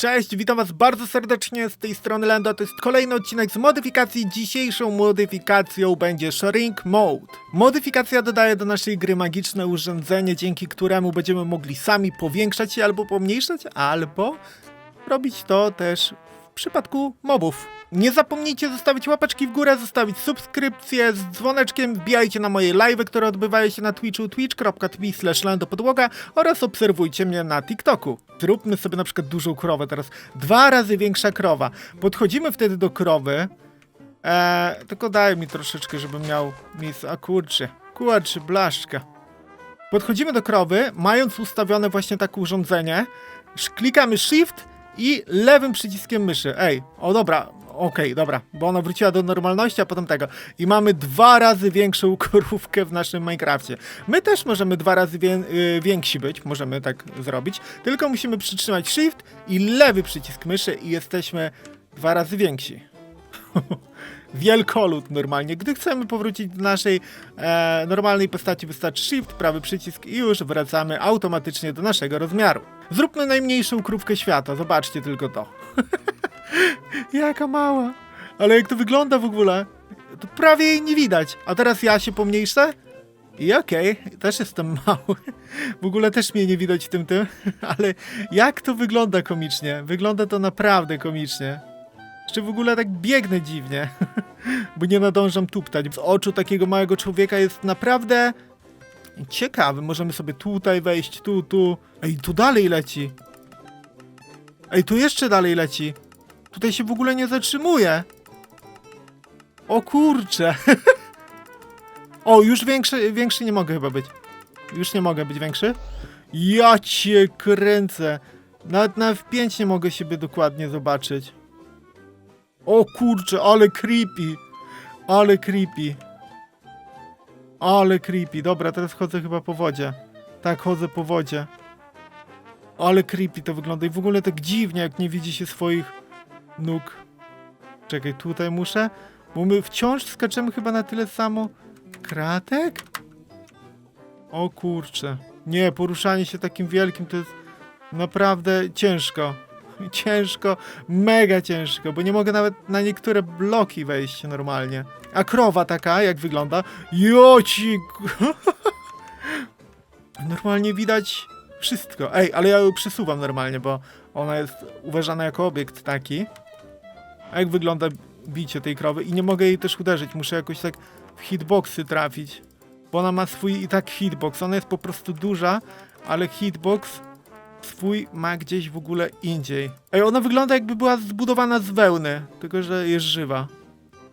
Cześć, witam was bardzo serdecznie z tej strony Lando. To jest kolejny odcinek z modyfikacji. Dzisiejszą modyfikacją będzie Shrink Mode. Modyfikacja dodaje do naszej gry magiczne urządzenie, dzięki któremu będziemy mogli sami powiększać się albo pomniejszać, albo robić to też w przypadku mobów. Nie zapomnijcie zostawić łapeczki w górę, zostawić subskrypcję z dzwoneczkiem, wbijajcie na moje live'y, które odbywają się na Twitchu twitch.tv slash podłoga oraz obserwujcie mnie na TikToku. Zróbmy sobie na przykład dużą krowę teraz, dwa razy większa krowa. Podchodzimy wtedy do krowy, eee, tylko daj mi troszeczkę, żebym miał miejsce, a kurczę, kurczę, blaszka. Podchodzimy do krowy, mając ustawione właśnie takie urządzenie, klikamy Shift i lewym przyciskiem myszy. Ej, o dobra, okej, dobra, bo ona wróciła do normalności, a potem tego. I mamy dwa razy większą krówkę w naszym Minecrafcie. My też możemy dwa razy wię- y, więksi być, możemy tak zrobić, tylko musimy przytrzymać Shift i lewy przycisk myszy i jesteśmy dwa razy więksi. Wielkolud normalnie. Gdy chcemy powrócić do naszej e, normalnej postaci, wystarczy Shift, prawy przycisk i już wracamy automatycznie do naszego rozmiaru. Zróbmy najmniejszą krówkę świata, zobaczcie tylko to. Jaka mała. Ale jak to wygląda w ogóle? To prawie jej nie widać. A teraz ja się pomniejszę? I okej, też jestem mały. W ogóle też mnie nie widać w tym tym, ale jak to wygląda komicznie? Wygląda to naprawdę komicznie. Jeszcze w ogóle tak biegnę dziwnie, bo nie nadążam tuptać. Z oczu takiego małego człowieka jest naprawdę ciekawy. Możemy sobie tutaj wejść, tu, tu. Ej, tu dalej leci. Ej, tu jeszcze dalej leci. Tutaj się w ogóle nie zatrzymuje. O kurcze. o, już większy, większy nie mogę chyba być. Już nie mogę być większy. Ja cię kręcę. Nawet na F5 nie mogę siebie dokładnie zobaczyć. O kurcze, ale creepy. Ale creepy. Ale creepy. Dobra, teraz chodzę chyba po wodzie. Tak, chodzę po wodzie. Ale creepy to wygląda i w ogóle tak dziwnie, jak nie widzi się swoich nóg. Czekaj, tutaj muszę, bo my wciąż skaczemy chyba na tyle samo kratek? O kurcze. Nie, poruszanie się takim wielkim to jest naprawdę ciężko. Ciężko, mega ciężko, bo nie mogę nawet na niektóre bloki wejść normalnie. A krowa taka, jak wygląda? Joci! Normalnie widać wszystko. Ej, ale ja ją przesuwam normalnie, bo ona jest uważana jako obiekt taki. A jak wygląda bicie tej krowy? I nie mogę jej też uderzyć, muszę jakoś tak w hitboxy trafić. Bo ona ma swój i tak hitbox. Ona jest po prostu duża, ale hitbox swój ma gdzieś w ogóle indziej. Ej, ona wygląda jakby była zbudowana z wełny, tylko że jest żywa.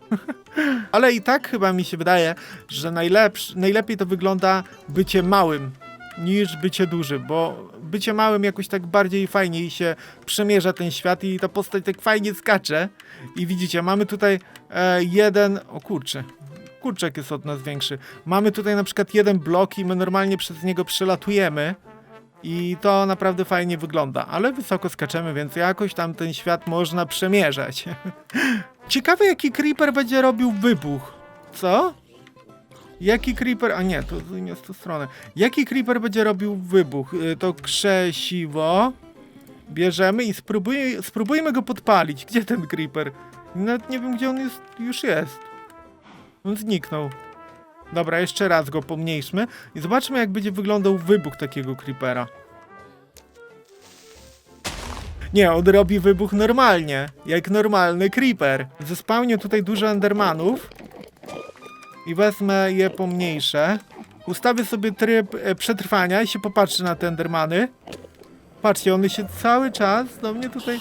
ale i tak chyba mi się wydaje, że najlepszy, najlepiej to wygląda bycie małym niż bycie dużym, bo bycie małym jakoś tak bardziej fajniej się przemierza ten świat i ta postać tak fajnie skacze. I widzicie, mamy tutaj e, jeden... O kurczę, kurczek jest od nas większy. Mamy tutaj na przykład jeden blok i my normalnie przez niego przelatujemy. I to naprawdę fajnie wygląda, ale wysoko skaczemy, więc jakoś tam ten świat można przemierzać. Ciekawe jaki creeper będzie robił wybuch. Co? Jaki creeper, a nie, to nie z tą stronę. Jaki creeper będzie robił wybuch? Y, To krzesiwo bierzemy i spróbuj, spróbujmy go podpalić. Gdzie ten creeper? Nawet nie wiem, gdzie on jest, już jest. On zniknął. Dobra, jeszcze raz go pomniejszmy i zobaczmy, jak będzie wyglądał wybuch takiego creepera. Nie, on robi wybuch normalnie, jak normalny creeper. Zespałnię tutaj dużo endermanów i wezmę je pomniejsze. Ustawię sobie tryb e, przetrwania i się popatrzy na endermany. Patrzcie, one się cały czas do mnie tutaj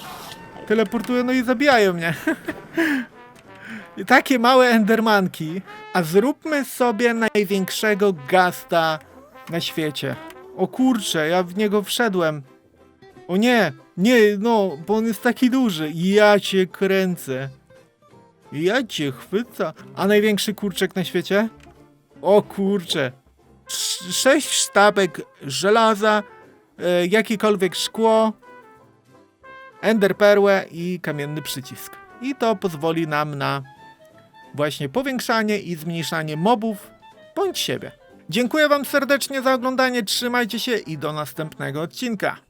teleportują, no i zabijają mnie. I Takie małe endermanki. A zróbmy sobie największego gasta na świecie. O kurczę, ja w niego wszedłem. O nie, nie, no, bo on jest taki duży. Ja cię kręcę. Ja cię chwyca. A największy kurczek na świecie? O kurcze. Sz- Sześć sztabek żelaza, e, jakiekolwiek szkło, enderperłę i kamienny przycisk. I to pozwoli nam na właśnie powiększanie i zmniejszanie mobów bądź siebie. Dziękuję wam serdecznie za oglądanie, trzymajcie się i do następnego odcinka.